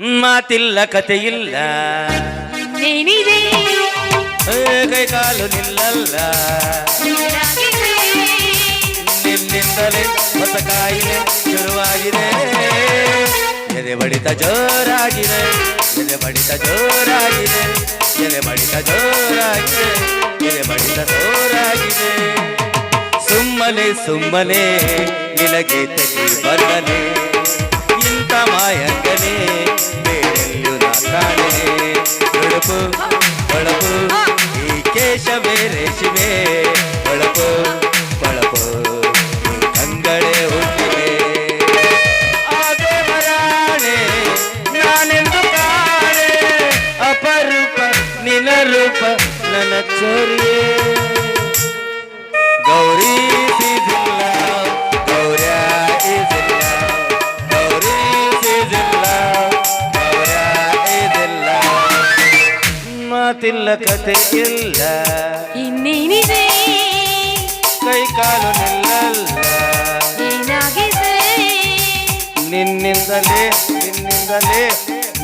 ಮಾತಿಲ್ಲ ಕಥೆಯಿಲ್ಲ. ಇಲ್ಲ ಕೈಕಾಲು ನಿಲ್ಲಲ್ಲ. ನಿನ್ನಿಂದಲೇ ಹೊಸ ಕಾಯಿಲೆ ಶುರುವಾಗಿದೆ. ಎದೆ ಬಡಿತ ಜೋರಾಗಿದೆ. ಎದೆ ಬಡಿತ ಜೋರಾಗಿದೆ. ಎದೆ ಬಡಿತ ಜೋರಾಗಿದೆ. ಎದೆ ಬಡಿತ ಜೋರಾಗಿದೆ. ಸುಮ್ಮನೆ ಸುಮ್ಮನೆ ನಿನಗೆ ತೆಗೆ ಬರಲೇ ಇಂಥ ಮಾಯಂಗನೆ ಹೊಳಪು ಹೊಳಪು ಈ ಕೇಶವೇ ರೇಷಿಮೆ. ಹೊಳಪು ಹೊಳಪು ಕಂಗಳೆ ಹುಟ್ಟಿವೆ ಆ ದೇವರಾಣೆ, ನಾನೆಂದು ಅಪರೂಪ ನಿನ ರೂಪ ನನ್ನ ಚೋರಿಯೇ. ಮಾತಿಲ್ಲ ಕತೆ ಇಲ್ಲ. ಇನ್ನೇನಿದೆ? ಕೈ ಕಾಲು ನಿಲ್ಲಲ್ಲ. ಏನಾಗಿದೆ? ನಿನ್ನಿಂದಲೇ ನಿನ್ನಿಂದಲೇ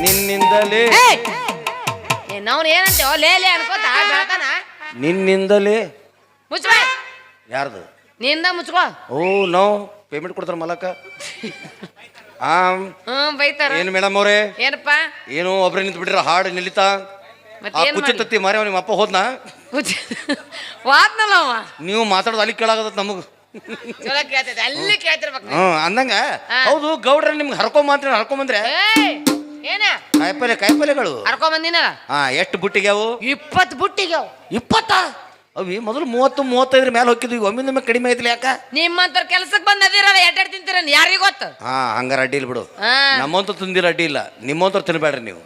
ನಿನ್ನಿಂದಲೇ. ನಾವು ಓ ಲೇ ಲೇ ಅನ್ಕೋತ? ಬೆಳತಾನ? ನಿನ್ನಿಂದಲೇ. ಯಾರ್ದು? ನಿಂದ ಮುಚ್ಕೋ. ಓ ನೋ ಪೇಮೆಂಟ್ ಕೊಡ್ತಾರ ಮಲಕ. ಆಮ್. ಹ್ಮ್ ಬೈತಾರ. ಏನು ಮೇಡಮ್ ಅವರೇ? ಏನಪ್ಪ? ಏನು ಒಬ್ರೇ ನಿಂತು ಬಿಡ್ರ ಹಾಡು ನಿಲ್ಲಿತಾ? ಆ ಮತ್ತೇನ್ ಕುಚ್ಚ ಮಾಡ್ಲಿ? ತತ್ತಿ ಮಾರಿ ನಿಮ್ಮ ಅಪ್ಪ ಹೋದ್ನಾ? ವಾದ್ನಲ್ಲ ಅವ. ನೀವು ಮಾತಾಡೋದು ಅಲ್ಲಿ ಕೇಳಾಗತ್ತ ನಮಗ್. ಚಲೋ ಕೇಳ್ತೈತೆ ಅಲ್ಲಿ ಕೇಳ್ತಿರ್ಬೇಕು. ಹ್ಮ್ ಅಂದಂಗ. ಹೌದು ಗೌಡ್ರ ನಿಮ್ಗೆ ಹರ್ಕೊಂಬಂದ್ರೆ ಏಯ್ ಏನ? ಕಾಯಿಪಲ್ಲೆ ಕಾಯಿಪಲ್ಲೆಗಳು. ಹರ್ಕೊಂಬಂದಿನ ಹಾ ಎಷ್ಟು ಬುಟ್ಟಿಗ್ಯಾವು ಇಪ್ಪತ್ತು ಬುಟ್ಟಿಗ್ಯಾವು. ಇಪ್ಪತ್ತ? ಅವಿ ಮೊದಲು ಮೂವತ್ತು ಮೂವತ್ತೈದ್ರ ಮೇಲೆ ಹೋಗಿದ್ವಿ ಒಮ್ಮಿಂದ ಒಮ್ಮೆ ಕಡಿಮೆ ಐತಿಲ್ಲ ಯಾಕ? ನಿಮ್ಮಂತವ್ರ ಕೆಲ್ಸಕ್ಕೆ ಬಂದದಿರಲ್ಲ ಎಡ್ಡೆಡ್ ತಿಂತೀರ ಯಾರಿಗ ಗೊತ್ತು? ಹಾ ಹಂಗಾರ ಅಡ್ಡಿ ಇಲ್ಲ ಬಿಡು. ನಮ್ಮಂತ ತಿಂದಿರ ಅಡ್ಡಿ ಇಲ್ಲ. ನಿಮ್ಮಂತವ್ರು ತಿನ್ಬೇಡ್ರಿ ನೀವು.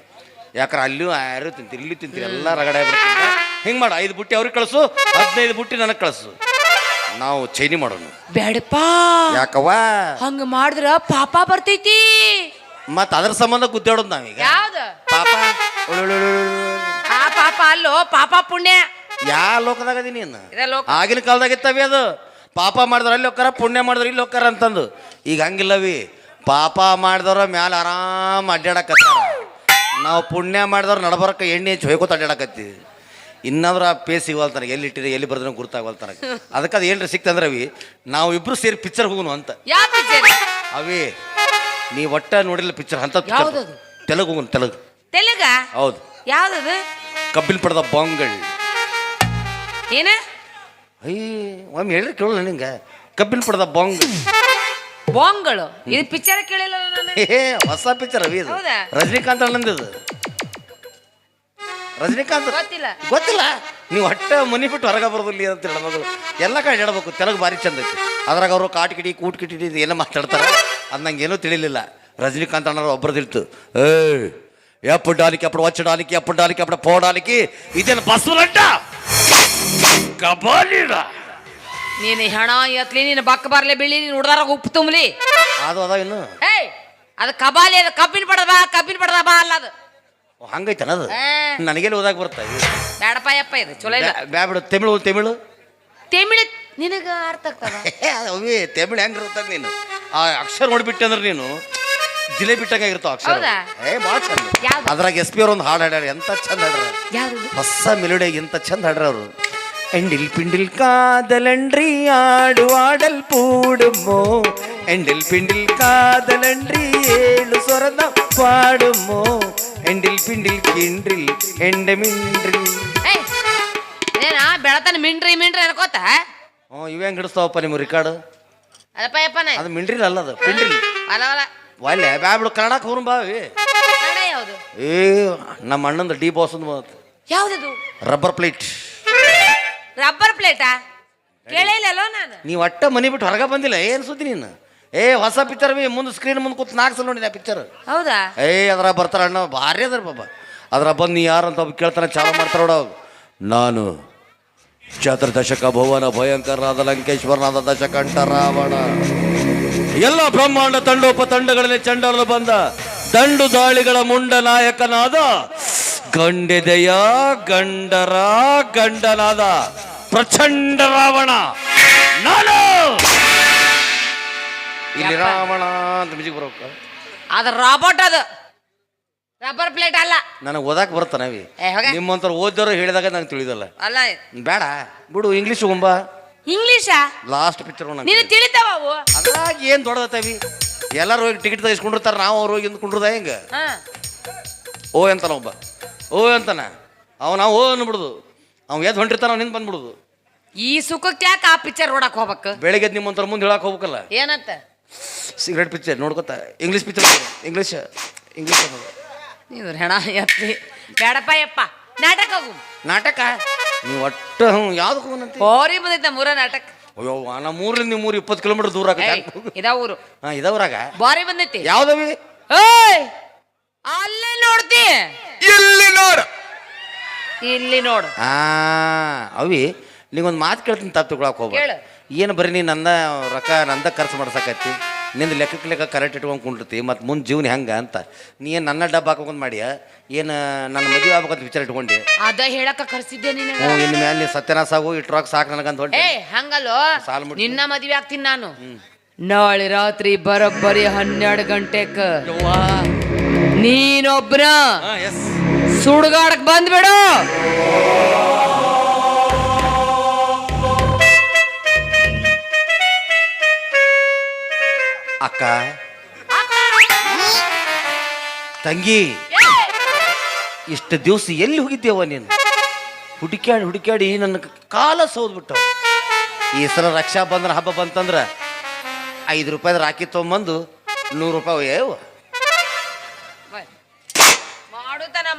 ಯಾಕಂದ್ರೆ ಅಲ್ಲೂ ಯಾರು ತಿಂತೀರಿ ಇಲ್ಲಿ ತಿಂತೀರಿ ಎಲ್ಲ ರಗಡೆ ಬಿಡ್ತೀರಿ ಹಿಂಗೆ ಮಾಡು ಐದು ಬುಟ್ಟಿ ಅವ್ರಿಗೆ ಕಳಿಸು ಹದಿನೈದು ಬುಟ್ಟಿ ನನಗೆ ಕಳಿಸು. ನಾವು ಚೈನಿ ಮಾಡೋಣ ಬೇಡಪ್ಪ. ಯಾಕವ್ವ? ಹಂಗ ಮಾಡಿದ್ರ ಪಾಪ ಬರ್ತೈತಿ. ಮತ್ ಅದ್ರ ಸಂಬಂಧ ಗುದ್ದಾಡೋದು ನಾವೀಗ. ಯಾವ್ದು? ಪಾಪ. ಆ ಪಾಪ ಅಲ್ಲೋ ಪಾಪ ಪುಣ್ಯ. ಯಾ ಲೋಕದಾಗ ಅದೀನಿ ನೀನು ಇದೇ ಲೋಕ. ಆಗಿನ ಕಾಲದಾಗ ಇತ್ತವಿ ಅದು. ಪಾಪ ಮಾಡಿದ್ರ ಅಲ್ಲಿ ಹೋಗ್ತಾರ ಪುಣ್ಯ ಮಾಡಿದ್ರ ಇಲ್ಲಿ ಹೋಗ್ತಾರ ಅಂತಂದು. ಈಗ ಹಂಗಿಲ್ಲವಿ. ಪಾಪ ಮಾಡಿದವ್ರ ಮ್ಯಾಲ ಆರಾಮ್ ಅಡ್ಡಾಡಕತ್ತಾರ. ನಾವು ಪುಣ್ಯ ಮಾಡಿದವ್ರು ನಡಬರಕ್ಕೆ ಎಣ್ಣೆ ಹೆಚ್ಚು ಹೊಯ್ಕೋತ ಅಡ್ಡಾಡಕತ್ತೀವಿ ಇನ್ನಾದ್ರೂ ಆ ಪೇ ಸಿಗವಲ್ತಾನ ಎಲ್ಲಿ ಇಟ್ಟಿದೆ ಎಲ್ಲಿ ಬರ್ದ್ರೆ ಗುರ್ತಾಗವಲ್ತಾನ ಅದಕ್ಕೆ ಅದು ಏನ್ರಿ ಸಿಕ್ತಂದ್ರೆ ಅವಿ ನಾವು ಇಬ್ರು ಸೇರಿ ಪಿಕ್ಚರ್ ಹೋಗುನು ಅಂತ. ಯಾವ ಪಿಕ್ಚರ್ ಅವಿ ನೀ ಒಟ್ಟ ನೋಡಿಲ್ಲ ಪಿಕ್ಚರ್ ಅಂತ ಯಾವ್ದದು? ತೆಲುಗು ಹೋಗುನು ತೆಲುಗು. ತೆಲುಗ? ಹೌದು. ಯಾವ್ದದು? ಕಬ್ಬಿಲ್ ಪಡೆದ ಬಾಂಗ್ಗಳು ಏನ? ಅಯ್ಯ ಒಮ್ಮೆ ಹೇಳ್ರಿ ಕೇಳಲ್ಲ ನಿಂಗೆ. ಕಬ್ಬಿಲ್ ಪಡೆದ ಬಾಂಗ್ ಬಾಂಗ್ಗಳು. ಇದು ಪಿಕ್ಚರ್ ಕೇಳಿಲ್ಲ ನಾನು. ಹೊಸ ಪಿಕ್ಚರ್ ಅವಿ ಇದು. ಹೌದಾ? ರಜನಿಕಾಂತ್ ಅಣ್ಣಂದು ಇದು. ರಜನಿಕಾಂತ್ ಗೊತ್ತಿಲ್ಲ. ಗೊತ್ತಿಲ್ಲ? ನೀವು ಹೊಟ್ಟೆ ಮನಿ ಬಿಟ್ಟು ಹೊರಗೆ ಬರೋದಿಲ್ಲ ಅಂತ ಹೇಳೋದು ಎಲ್ಲ ಕಡೆ ಹೇಳ್ಬೇಕು ತೆಲುಗು ಭಾರಿ ಚಂದ ಐತಿ. ಅದ್ರಾಗ ಅವರು ಕಾಟ್ ಕಿಡಿ ಕೂಟ್ ಕಿಟಿ ಇದು ಏನೋ ಮಾತಾಡ್ತಾರೆ ಅದು ನಂಗೆ ಏನೂ ತಿಳಿಲಿಲ್ಲ. ರಜನಿಕಾಂತ್ ಅಣ್ಣ ಒಬ್ಬರು ತಿಳಿತು ಏ ಎಪ್ಪು ಡಾಲಿಕಿ ಅಪ್ಪಡು ಒಚ್ಚ ಡಾಲಿಕಿ ಎಪ್ಪು ಡಾಲಿಕಿ ಅಪ್ಪಡ ಪೋ ಡಾಲಿಕಿ ಇದೇನು ಬಸ್ವಲಡ್ಡ ಕಬಾಲಿಡ ನೀನು ಹೆಣ ಎತ್ಲಿ ನೀನು ಬಕ್ಕ ಬರ್ಲಿ ಬಿಳಿ ನೀನು ಹುಡ್ದಾರ ಉಪ್ಪು ತುಂಬಲಿ. ಅದು ಅದ ಇನ್ನು. ಏಯ್ ಅದು ಕಬಾಲಿ ಅದು ಕಬ್ಬಿನ ಪಡದ ಬಾ ಕಬ್ಬಿನ ಪಡದ ಬಾ ಅಲ್ಲ ಅದು. ಓ, ಹಂಗೈತನ ಅದು? ಏ. ನನಗೆಲ್ಲ ಓದಾಕ ಬರ್ತಾ ಬೇಡಪ್ಪ ಯಪ್ಪ ಇದು ಚಲೋ ಇಲ್ಲ. ಬ್ಯಾಬಿಡು ತಮಿಳು ತಮಿಳು. ತಮಿಳು ನಿನಗ ಅರ್ಥ ಆಗ್ತದ? ಅವಿ ತಮಿಳು ಹೆಂಗಿರ್ತದ ನೀನು? ಆ ಅಕ್ಷರ ನೋಡ್ಬಿಟ್ಟೆ ಅಂದ್ರೆ ನೀನು ಜಿಲೇ ಬಿಟ್ಟಂಗ ಇರ್ತಾವ ಅಕ್ಷರ. ಹೌದಾ? ಏ ಭಾಳ ಚಂದ. ಯಾವ್ದು? ಅದ್ರಾಗ ಎಸ್ ಪಿ ಅವ್ರ ಒಂದು ಹಾಡು ಹಾಡ್ಯಾರ ಎಂತ ಚಂದ ಹಾಡ್ರ ಯಾರು ಹೊಸ ಮೆಲೋಡಿ ಎಂತ ಚಂದ ಹಾಡ್ರ ಅವರು. ಎಂಡಿಲ್ ಪಿಂಡಿಲ್ ಕಾದಲಂಡ್ರಿ ಆಡು ಆಡಲ್ ಪೂಡುಮೋ ಎಂಡಿಲ್ ಪಿಂಡಿಲ್ ಕಾದಲಂಡ್ರಿ ಏಳು ಸ್ವರದ ಪಾಡುಮೋ ಎಂಡಿಲ್ ಪಿಂಡಿಲ್ ಕಿಂಡ್ರಿಲ್ ಎಂಡೆ ಮಿಂಡ್ರಿಲ್ ಏಯ್ ಏನ ಬೆಳತನ ಮಿಂಡ್ರಿ ಮಿಂಡ್ರಿ ಅನ್ಕೋತ ಹ್ಞೂ ಇವೆ ಹೆಂಗೆ ಹಿಡಿಸ್ತಾವಪ್ಪ ನಿಮ್ಮ ರಿಕಾರ್ಡ್ ಅದಪ್ಪ ಯಪ್ಪನ ಅದು ಮಿಂಡ್ರಿಲ್ ಅಲ್ಲ ಅದು ಪಿಂಡ್ರಿಲ್ ಅಲ್ಲ ಅಲ್ಲ ಒಳ್ಳೆ ಬ್ಯಾಬಿಡು ಕನ್ನಡಕ್ಕೆ ಹೋರು ಬಾವಿ ಕನ್ನಡ ಯಾವ್ದು ಏ ನಮ್ಮ ಅಣ್ಣಂದು ಡಿ ಬಾಸ್ ಒಂದು ಯಾವ್ದದು ರಬ್ಬರ್ ಪ್ಲೇಟ್ ರಬ್ಬರ್ ಪ್ಲೇಟಾ? ಕೇಳಿಲ್ಲಲ್ಲೋ ನಾನು? ನೀವು ಒಟ್ಟ ಮನೆ ಬಿಟ್ಟು ಹೊರಗೆ ಬಂದಿಲ್ಲ ಏನು ಸುದ್ದಿ ನೀನು? ಏ ಹೊಸ ಪಿಕ್ಚರ್ ಬಿ ಮುಂದೆ ಸ್ಕ್ರೀನ್ ಮುಂದೆ ಕೂತ್ ನಾಲ್ಕು ಸಲ ನೋಡಿದೆ ಆ ಪಿಕ್ಚರ್ ಹೌದಾ? ಏ ಅದ್ರ ಬರ್ತಾರ ಅಣ್ಣ ಭಾರಿ ಅದ್ರ ಬಾಬಾ ಅದ್ರ ಬಂದು ನೀ ಯಾರು ಅಂತ ಒಬ್ಬ ಕೇಳ್ತಾನೆ ಚಾಲು ಮಾಡ್ತಾರ ನಾನು ಚತುರ್ದಶಕ ಭುವನ ಭಯಂಕರನಾದ ಲಂಕೇಶ್ವರನಾದ ದಶಕಂಠ ರಾವಣ. ಎಲ್ಲ ಬ್ರಹ್ಮಾಂಡ ತಂಡೋಪ ತಂಡಗಳಲ್ಲಿ ಚಂಡಲು ಬಂದ ದಂಡು ದಾಳಿಗಳ ಮುಂಡ ನಾಯಕನಾದ ಗಂಡೆದೆಯ ಗಂಡರ ಗಂಡನಾದ ಪ್ರಚಂಡ ರಾವಣ. ನಾನು ಇಲ್ಲಿ ರಾವಣ ಅಂತ ಮಿಜಿಗೆ ಬರೋಕ ಅದು ರಾಬರ್ಟ್ ಅದು. ರಬ್ಬರ್ ಪ್ಲೇಟ್ ಅಲ್ಲ. ನನಗೆ ಓದಾಕ್ ಬರ್ತಾನವಿ ಏ, ನಿಮ್ಮಂತ ನಿಮ್ಮಂತರ ಓದ್ದವ್ರು ಹೇಳಿದಾಗ ನಂಗೆ ತಿಳಿದಲ್ಲ. ಅಲ್ಲ. ಬೇಡ ಬಿಡು ಇಂಗ್ಲೀಷ್ ಗುಂಬ. ಇಂಗ್ಲೀಷಾ ಲಾಸ್ಟ್ ಪಿಕ್ಚರ್ ನೀನು ತಿಳಿತಾವ ಅವು? ಅದ್ರಾಗ ಏನು ದೊಡ್ಡದತ್ತವಿ ಎಲ್ಲರೂ ಹೋಗಿ ಟಿಕೆಟ್ ತೆಗಿಸ್ಕೊಂಡಿರ್ತಾರೆ ನಾವು ಅವ್ರು ಹೋಗಿ ಕುಂಡ್ರದ ಹೆಂಗ? ಹಾ. ಓ ಅಂತಾನ ಒಬ್ಬ. ಓ ಅಂತಾನ. ಅವ ನಾವು ಓ ಅನ್ಬಿಡುದು. ಅವ್ ಎದ್ ಹೊಂಟಿರ್ತಾನ ನಿಂತ ಬಂದ್ಬಿಡುದು. ಈ ಸುಖಕ್ಕೆ ಯಾಕೆ ಆ ಪಿಕ್ಚರ್ ನೋಡಕ್ ಹೋಗ್ಬೇಕು? ಬೆಳಿಗ್ಗೆ ನಿಮ್ಮಂತರ ಮುಂದೆ ಹೇಳಕ್ ಹೋಗ್ಬೇಕಲ್ಲ. ಏನಂತ? ಸಿಗರೇಟ್ ಪಿಕ್ಚರ್ ನೋಡ್ಕೊತ. ಇಂಗ್ಲೀಷ್ ಪಿಕ್ಚರ್ ಇಂಗ್ಲೀಷ್ ಇಂಗ್ಲೀಷ್ ನೀನು ಹೆಣ ಎತ್ತಿ. ಬೇಡಪ್ಪ ಯಪ್ಪ. ನಾಟಕ ಹೋಗು. ನಾಟಕ? ನೀವು ಒಟ್ಟು ಹ್ಞೂ ಯಾವ್ದಕ್ಕೆ ಹೋಗನಂತೆ ಹೋರಿ ಬಂದೈತೆ ಮೂರ ನಾಟಕ. ಅಯ್ಯೋ ನಮ್ಮ ಮೂರಲ್ಲಿ ನಿಮ್ಮ ಮೂರು ಇಪ್ಪತ್ತು ಕಿಲೋಮೀಟರ್ ದೂರ ಏಯ್, ಆಗತ್ತೆ ಊರು. ಹಾಂ ಇದವ್ರಾಗ ಬಾರಿ ಬಂದೈತಿ. ಯಾವ್ದವಿ ಏಯ್! ಅಲ್ಲೇ ನೋಡ್ತಿ. ಇಲ್ಲಿ ನೋಡು. ಇಲ್ಲಿ ನೋಡು. ಆ ಅವಿ ನಿಂಗೊಂದು ಮಾತು ಕೇಳ್ತೀನಿ ತಪ್ಪು ತಿಳ್ಕೊಳಕ್ ಹೋಗ್ಬೇಡ. ಕೇಳು. ಏನು ಬರೀ ನೀ ನನ್ನ ರೊಕ್ಕ ನಂದ ಖರ್ಚು ಮಾಡ್ಸಕತ್ತಿ? ನಿಂದು ಲೆಕ್ಕಕ್ಕೆ ಲೆಕ್ಕ ಕರೆಕ್ಟ್ ಇಟ್ಕೊಂಡು ಕುಂಡಿರ್ತಿ ಮತ್ತು ಮುಂದೆ ಜೀವನ ಹೆಂಗೆ ಅಂತ. ನೀ ಏನು ನನ್ನ ಡಬ್ಬ ಹಾಕೊಂಡ್ ಮಾಡಿಯ? ಏನು ನನ್ನ ಮದುವೆ ಆಗ್ಬೇಕಂತ ವಿಚಾರ ಇಟ್ಕೊಂಡಿ? ಅದ ಹೇಳಕ ಕರ್ಸಿದ್ದೆ ನೀನು ಹ್ಞೂ ಇನ್ನು ಮೇಲೆ ನೀ ಸತ್ಯನಾಶ ಆಗು ಇಟ್ಟು ರೊಕ್ಕ ಸಾಕು ನನಗಂತ ಹೊಂಟೆ. ಏ ಹಂಗಲ್ಲೋ? ಸಾಲ್ ಮುಟ್ಟಿ. ನಿನ್ನ ಮದ್ವೆ ಆಗ್ತೀನಿ ನಾನು. ನಾಳೆ ರಾತ್ರಿ ಬರೋಬ್ಬರಿ ಹನ್ನೆರಡು ಗಂಟೆಕ. ನೀನೊಬ್ರ ಎಸ್ ಸುಡ್ಗಾಡಕ್ ಬಂದ್ಬಿಡು. ಅಕ್ಕ. ತಂಗಿ ಇಷ್ಟು ದಿವಸ ಎಲ್ಲಿ ಹೋಗಿದ್ದೇವ ನೀನು? ಹುಡುಕ್ಯಾಡಿ ಹುಡುಕ್ಯಾಡಿ ನನ್ನ ಕಾಲ ಸೌದ್ಬಿಟ್ಟವ. ಈ ಸಲ ರಕ್ಷಾ ಬಂಧನ ಹಬ್ಬ ಬಂತಂದ್ರೆ ಐದು ರೂಪಾಯಿ ರಾಕಿ ತೊಗೊಂಬಂದು ನೂರು ರೂಪಾಯಿ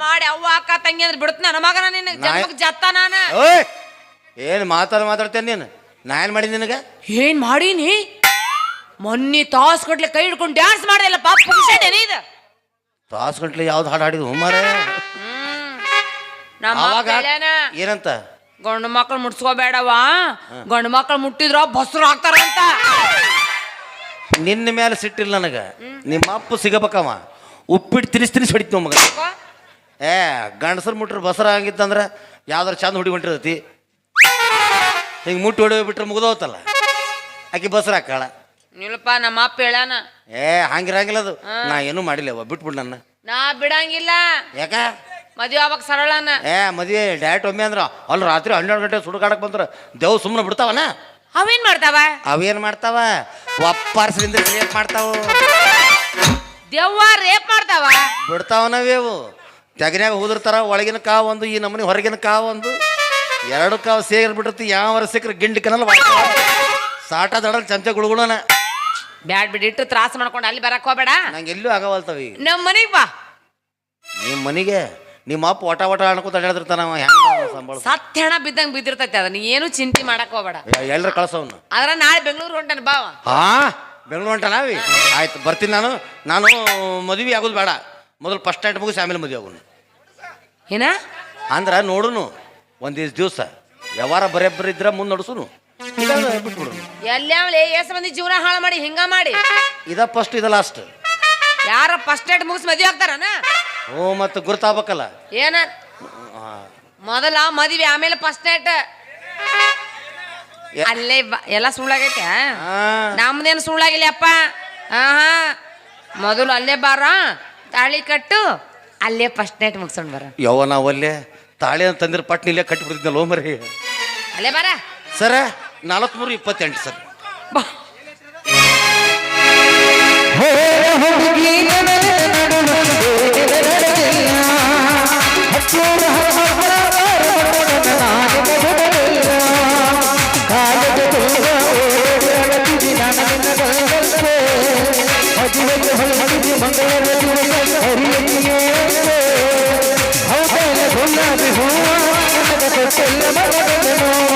ಮಾಡಿ ಅವ್ವ ಅಕ್ಕ ತಂಗಿ ಅಂದ್ರೆ ಬಿಡುತ್ತ ನನ್ನ ಮಗನ ನಿನ್ನ ಜನ್ಮಕ್ಕೆ ಜನ್ಮಕ್ ಜತ್ತ ನಾನ. ಏನ್ ಏನು ಮಾತಾಡ ಮಾತಾಡ್ತೇನೆ ನೀನು? ನಾ ಏನು ಮಾಡಿದೆ ನಿನಗೆ? ಏನ್ ಮಾಡೀನಿ? ಮೊನ್ನೆ ತಾಸ್ ಕಟ್ಲೆ ಕೈ ಹಿಡ್ಕೊಂಡು ಡ್ಯಾನ್ಸ್ ಮಾಡಿದೆಲ್ಲ ಪಾಪ ಪುಗ್ಸೇನೆ ಇದು. ತಾಸು ಗಂಟ್ಲೆ ಯಾವ್ದು ಹಾಡು ಹಾಡಿದ್ವು? ಮಾರ ಹ್ಮ್. ನಮ್ಮ ಅವಾಗ ಏನಂತ? ಗಂಡು ಮಕ್ಳು ಮುಟ್ಸ್ಕೋಬೇಡವಾ ಗಂಡು ಮಕ್ಳು ಮುಟ್ಟಿದ್ರ ಬಸ್ರು ಹಾಕ್ತಾರಂತ ನಿನ್ನ ಮೇಲೆ ಸಿಟ್ಟಿಲ್ಲ ನನಗೆ. ನಿಮ್ಮ ಅಪ್ಪ ಸಿಗಬೇಕವ ಉಪ್ಪಿಟ್ಟು ತಿನಿಸ್ ತಿನಿಸ್ ಹೊಡಿತು ಮಗ. ಏ ಗಂಡಸರು ಮುಟ್ರೆ ಬಸರ ಹಂಗಿತ್ತಂದ್ರೆ ಯಾವ್ದಾರು ಚಂದ ಹುಡಿ ಹೊಂಟಿರ್ತೈತಿ. ಹಿಂಗೆ ಮುಟ್ಟಿ ಹೊಡಿ ಬಿಟ್ರೆ ಮುಗ್ದೋತಲ್ಲ. ಆಕಿ ಬಸರ ಹಾಕಾಳ ನಿಲ್ಪ ನಮ್ಮ ಅಪ್ಪ ಹೇಳಾನ. ಏ ಹಂಗಿರಂಗಿಲ್ಲ ಅದು. ನಾ ಏನು ಮಾಡಿಲ್ಲವ ಬಿಟ್ಬಿಡ್ ನನ್ನ. ನಾ ಬಿಡಂಗಿಲ್ಲ. ಯಾಕ? ಮದುವೆ ಆವಾಗ ಸರಳನ. ಏ ಮದುವೆ ಡೈರೆಕ್ಟ್ ಒಮ್ಮೆ ಅಂದ್ರೆ ಅಲ್ಲಿ ರಾತ್ರಿ ಹನ್ನೆರಡು ಗಂಟೆ ಸುಡುಗಾಡಕ್ ಬಂದ್ರ ದೇವ್ ಸುಮ್ಮನೆ ಬಿಡ್ತಾವನ? ಅವೇನ್ ಮಾಡ್ತಾವ? ಅವೇನ್ ಮಾಡ್ತಾವ? ಒಪ್ಪಾರ್ಸಿಂದ ರೇಪ್ ಮಾಡ್ತಾವ. ದೆವ್ವ ರೇಪ್ ಮಾಡ್ತಾವ? ಬಿಡ್ತಾವನವೇವು ತೆಗನ್ಯಾಗ ಹೋದಿರ್ತಾರ ಒಳಗಿನ ಕಾವು ಒಂದು ಈ ನಮ್ಮನೆ ಹೊರಗಿನ ಕಾವು ಒಂದು. ಎರಡು ಕಾವು ಸೇರಿ ಬಿಟ್ಟಿರ್ತಿ ಯಾವ ಸಿಕ್ಕರೆ ಗಿಂಡಿ ಕನಲ್ ಸಾಟ ದಡಲ್ ಚಮಚ ಗುಳುಗುಳನ. ಬ್ಯಾಡ್ ಬಿಡಿಟ್ಟು ತ್ರಾಸ ಮಾಡ್ಕೊಂಡು ಅಲ್ಲಿ ಬರಕ್ ಹೋಗ್ಬೇಡ. ನಂಗೆ ಎಲ್ಲೂ ಆಗವಲ್ತವ ನಮ್ಮ ಮನೆಗೆ ಬಾ. ನಿಮ್ಮ ಮನೆಗೆ ನಿಮ್ಮ ಅಪ್ಪ ಒಟ ಒಟ ಅನ್ಕೋತ ಹೇಳಿದಿರ್ತಾನ ಹೆಂಗ ಸಂಬಳ? ಸತ್ಯ ಹಣ ಬಿದ್ದಂಗ್ ಬಿದ್ದಿರ್ತೈತಿ ಅದ ನೀ ಏನು ಚಿಂತೆ ಮಾಡಕ್ ಹೋಗ್ಬೇಡ. ಎಲ್ಲರ ಕಳಸವನು ಅದ್ರ ನಾಳೆ ಬೆಂಗಳೂರು ಹೊಂಟನ ಬಾವ ಹಾ ಬೆಂಗಳೂರು ಹೊಂಟನಾವಿ ಆಯ್ತು ಬರ್ತೀನಿ ನಾನು. ನಾನು ಮದುವೆ ಆಗೋದು ಬೇಡ. ಮೊದಲು ಫಸ್ಟ್ ನೈಟ್ ಮುಗಿಸಿ ಆಮೇಲೆ ಮದುವೆ ಆಗೋನು ಏನ? ಅಂದ್ರೆ ನೋಡುನು ಒಂದಿಷ್ಟು ದಿವಸ ವ್ಯವಹಾರ ಬರೇ ಇದ್ರೆ ಮುಂದೆ ನಡ್ಸುನು. ಇಲ್ಲಾಂದ್ರೆ ಬಿಟ್ಬಿಡು. ಎಲ್ಲೇ ಎಸ್ ಮಂದಿ ಜೀವನ ಹಾಳು ಮಾಡಿ ಹಿಂಗ ಮಾಡಿ. ಇದ ಫಸ್ಟ್ ಇದ ಲಾಸ್ಟ್ ಯಾರ ಫಸ್ಟ್ ಏಟ್ ಮುಗಿಸ್ ಮದುವೆ ಆಗ್ತಾರನ? ಓ ಮತ್ತೆ ಗುರ್ತಾಗಬೇಕಲ್ಲ. ಏನ? ಮೊದಲ ಮದ್ವೆ ಆಮೇಲೆ ಫಸ್ಟ್ ನೈಟ್ ಅಲ್ಲೇ ಬ- ಎಲ್ಲ ಸುಳ್ಳಾಗೈತೆ ನಮ್ದೇನು ಸುಳ್ಳಾಗಿಲ್ಲ ಅಪ್ಪ ಹಾ ಹಾ ಮೊದಲು ಅಲ್ಲೇ ಬಾರ. ತಾಳಿ ಕಟ್ಟು ಅಲ್ಲೇ ಫಸ್ಟ್ ನೈಟ್ ಮುಗಿಸ್ಕೊಂಡು ಬರ ನಾವು ನಾವಲ್ಲೇ ತಾಳಿ ಅಂತಂದ್ರೆ ಪಟ್ನಿ ಇಲ್ಲೇ ಕಟ್ಟಿಬಿಡ್ತಿದ್ನಲ್ಲ ಲೋಮರಿ ಅಲ್ಲೇ ಬರ ಸರ ನಾಲ್ಕುನೂರ ಇಪ್ಪತ್ತೆಂಟು ಸರ್ ಹಚ್ಚೋರ செல்ல மகனோ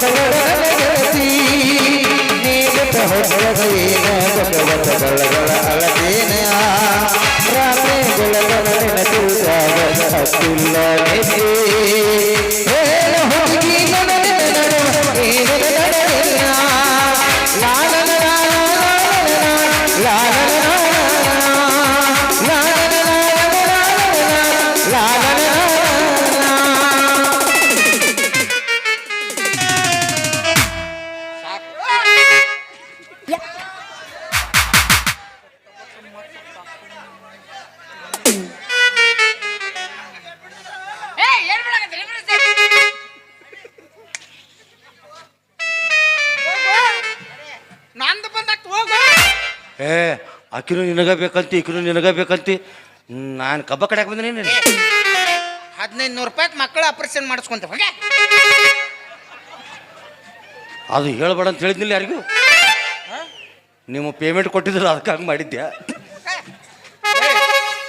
ಗೆಳತಿ ಏ ಆಕಿನೂ ನಿನಗ ಬೇಕಂತಿ ಈಕಿನೂ ನಿನಗ ಬೇಕಂತಿ. ನಾನು ಕಬ್ಬ ಕಡೆಗೆ ಬಂದಿನಿ ಹದಿನೈದು ನೂರು ರೂಪಾಯಿ ಮಕ್ಕಳು ಆಪರೇಷನ್ ಮಾಡಿಸ್ಕೊಂತ ಅದು ಹೇಳ್ಬೇಡ ಅಂತ ಹೇಳಿದ್ನಿಲ್ಲ ಯಾರಿಗೂ? ನಿಮ್ಮ ಪೇಮೆಂಟ್ ಕೊಟ್ಟಿದ್ರು ಅದಕ್ಕೆ ಹಂಗೆ ಮಾಡಿದ್ದೆ